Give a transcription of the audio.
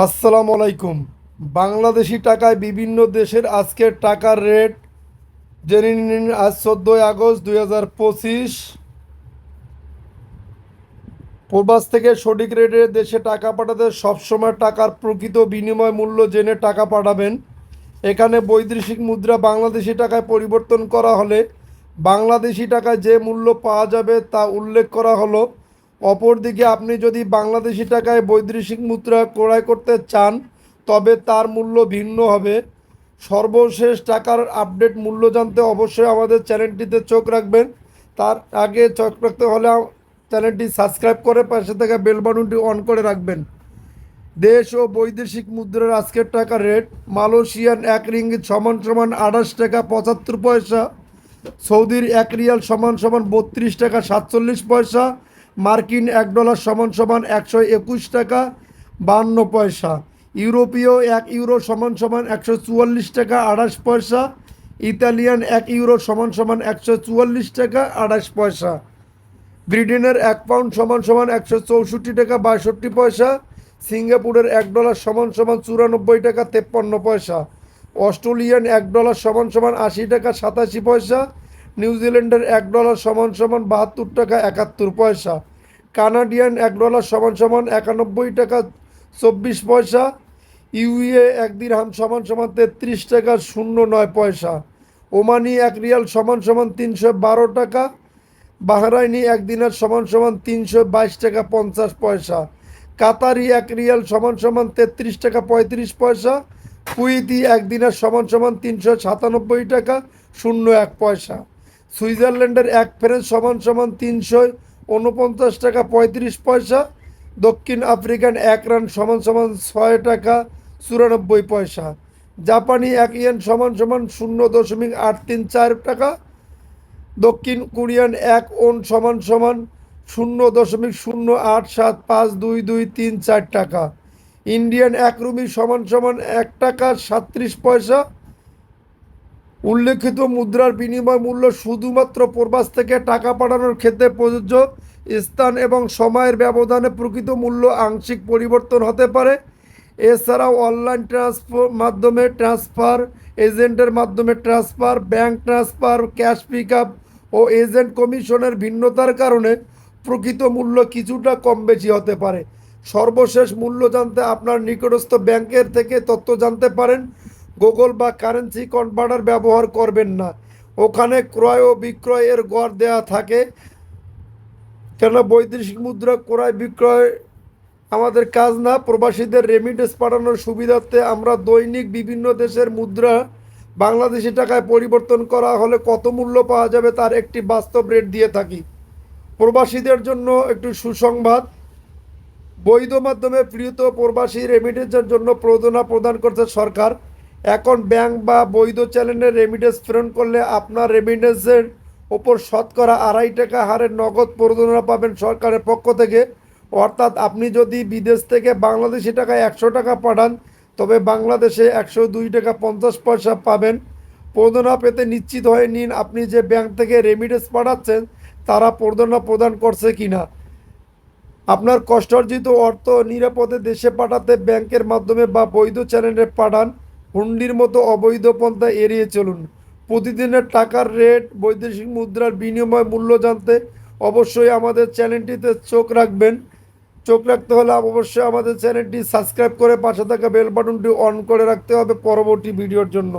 আসসালামু আলাইকুম। বাংলাদেশি টাকায় বিভিন্ন দেশের আজকের টাকার রেট জেনে নিন আজ চোদ্দোই আগস্ট দুই হাজার পঁচিশ। প্রবাস থেকে সঠিক রেটে দেশে টাকা পাঠাতে সবসময় টাকার প্রকৃত বিনিময় মূল্য জেনে টাকা পাঠাবেন। এখানে বৈদেশিক মুদ্রা বাংলাদেশি টাকায় পরিবর্তন করা হলে বাংলাদেশি টাকায় যে মূল্য পাওয়া যাবে তা উল্লেখ করা হলো। অপরদিকে আপনি যদি বাংলাদেশি টাকায় বৈদেশিক মুদ্রা ক্রয় করতে চান, তবে তার মূল্য ভিন্ন হবে। সর্বশেষ টাকার আপডেট মূল্য জানতে অবশ্যই আমাদের চ্যানেলটিতে চোখ রাখবেন। তার আগে চোখ রাখতে হলে চ্যানেলটি সাবস্ক্রাইব করে পাশে থাকা বেল বাটনটি অন করে রাখবেন। দেশ ও বৈদেশিক মুদ্রার আজকের টাকার রেট, মালয়েশিয়ান এক রিঙ্গিত সমান সমান আঠাশ টাকা পঁচাত্তর পয়সা, সৌদির এক রিয়াল সমান সমান বত্রিশ টাকা সাতচল্লিশ পয়সা মার্কিন এক ডলার সমান সমান একশো একুশ টাকা, বান্ন পয়সা। ইউরোপীয় এক ইউরো সমান সমান একশো চুয়াল্লিশ টাকা, আঠাশ পয়সা। ইতালিয়ান এক ইউরো সমান সমান একশো চুয়াল্লিশ টাকা, আঠাশ পয়সা। ব্রিটেনের এক পাউন্ড সমান সমান একশো চৌষট্টি টাকা, বাষট্টি পয়সা। সিঙ্গাপুরের এক ডলার সমান সমান চুরানব্বই টাকা, তেপ্পান্ন পয়সা। অস্ট্রেলিয়ান এক ডলার সমান সমান আশি টাকা, সাতাশি পয়সা। নিউজিল্যান্ডের এক ডলার সমান সমান বাহাত্তর টাকা একাত্তর পয়সা। কানাডিয়ান এক ডলার সমান সমান একানব্বই টাকা চব্বিশ পয়সা। ইউএ এক দিরহাম সমান সমান তেত্রিশ টাকা শূন্য নয় পয়সা। ওমানি এক রিয়াল সমান সমান তিনশো বারো টাকা। বাহরাইনি এক দিনের সমান সমান তিনশো বাইশ টাকা পঞ্চাশ পয়সা। কাতারি এক রিয়াল সমান সমান তেত্রিশ টাকা পঁয়ত্রিশ পয়সা। কুইতি এক দিনের সমান সমান তিনশো সাতানব্বই টাকা শূন্য এক পয়সা। সুইজারল্যান্ডের এক ফ্রেন্স সমান সমান তিনশো উনপঞ্চাশ টাকা পঁয়ত্রিশ পয়সা। দক্ষিণ আফ্রিকান এক রান সমান সমান ছয় টাকা চুরানব্বই পয়সা। জাপানি এক ইয়েন সমান সমান শূন্য দশমিক আট তিন চার টাকা। দক্ষিণ কোরিয়ান এক ওন সমান সমান শূন্য দশমিক শূন্য আট সাত পাঁচ দুই দুই তিন চার টাকা। ইন্ডিয়ান এক রুমি সমান সমান এক টাকা সাত্রিশ পয়সা। উল্লেখিত মুদ্রার বিনিময় মূল্য শুধুমাত্র প্রবাস থেকে টাকা পাঠানোর ক্ষেত্রে প্রযোজ্য। স্থান এবং সময়ের ব্যবধানে প্রকৃত মূল্য আংশিক পরিবর্তন হতে পারে। এছাড়াও অনলাইন ট্রান্সফার মাধ্যমে ট্রান্সফার এজেন্টের মাধ্যমে transfer, bank transfer, cash pick ও এজেন্ট কমিশনের ভিন্নতার কারণে প্রকৃত মূল্য কিছুটা কম বেশি হতে পারে। সর্বশেষ মূল্য জানতে আপনার নিকটস্থ ব্যাংকের থেকে তথ্য জানতে পারেন। গুগল বা কারেন্সি কনভার্টার ব্যবহার করবেন না। ওখানে ক্রয় ও বিক্রয়ের গড় দেওয়া থাকে। কেন বৈদেশিক মুদ্রা ক্রয় বিক্রয় আমাদের কাজ না, প্রবাসীদের রেমিটেন্স পাঠানোর সুবিধার্থে আমরা দৈনিক বিভিন্ন দেশের মুদ্রা বাংলাদেশি টাকায় পরিবর্তন করা হলে কত মূল্য পাওয়া যাবে তার একটি বাস্তব রেট দিয়ে থাকি। প্রবাসীদের জন্য একটু সুসংবাদ। বৈধ মাধ্যমে প্রিয়ত প্রবাসী রেমিটেন্সের জন্য প্রণোদনা প্রদান করছে সরকার। এখন ব্যাংক বা বৈধ চ্যানেলে রেমিডেন্স প্রেরণ করলে আপনার রেমিডেন্সের ওপর শতকরা আড়াই টাকা হারে নগদ প্রণোদনা পাবেন সরকারের পক্ষ থেকে। অর্থাৎ আপনি যদি বিদেশ থেকে বাংলাদেশি টাকায় একশো টাকা পাঠান, তবে বাংলাদেশে একশো দুই টাকা পঞ্চাশ পয়সা পাবেন। প্রণোদনা পেতে নিশ্চিত হয়ে নিন আপনি যে ব্যাংক থেকে রেমিডেন্স পাঠাচ্ছেন, তারা প্রণোদনা প্রদান করছে কি না আপনার কষ্টার্জিত অর্থ নিরাপদে দেশে পাঠাতে ব্যাংকের মাধ্যমে বা বৈধ চ্যানেলে পাঠান। হুন্ডির মতো অবৈধ পন্থা এড়িয়ে চলুন। প্রতিদিনের টাকার রেট, বৈদেশিক মুদ্রার বিনিময় মূল্য জানতে অবশ্যই আমাদের চ্যানেলটিতে চোখ রাখবেন। চোখ রাখতে হলে অবশ্যই আমাদের চ্যানেলটি সাবস্ক্রাইব করে পাশে থাকা বেল বাটনটি অন করে রাখতে হবে পরবর্তী ভিডিওর জন্য।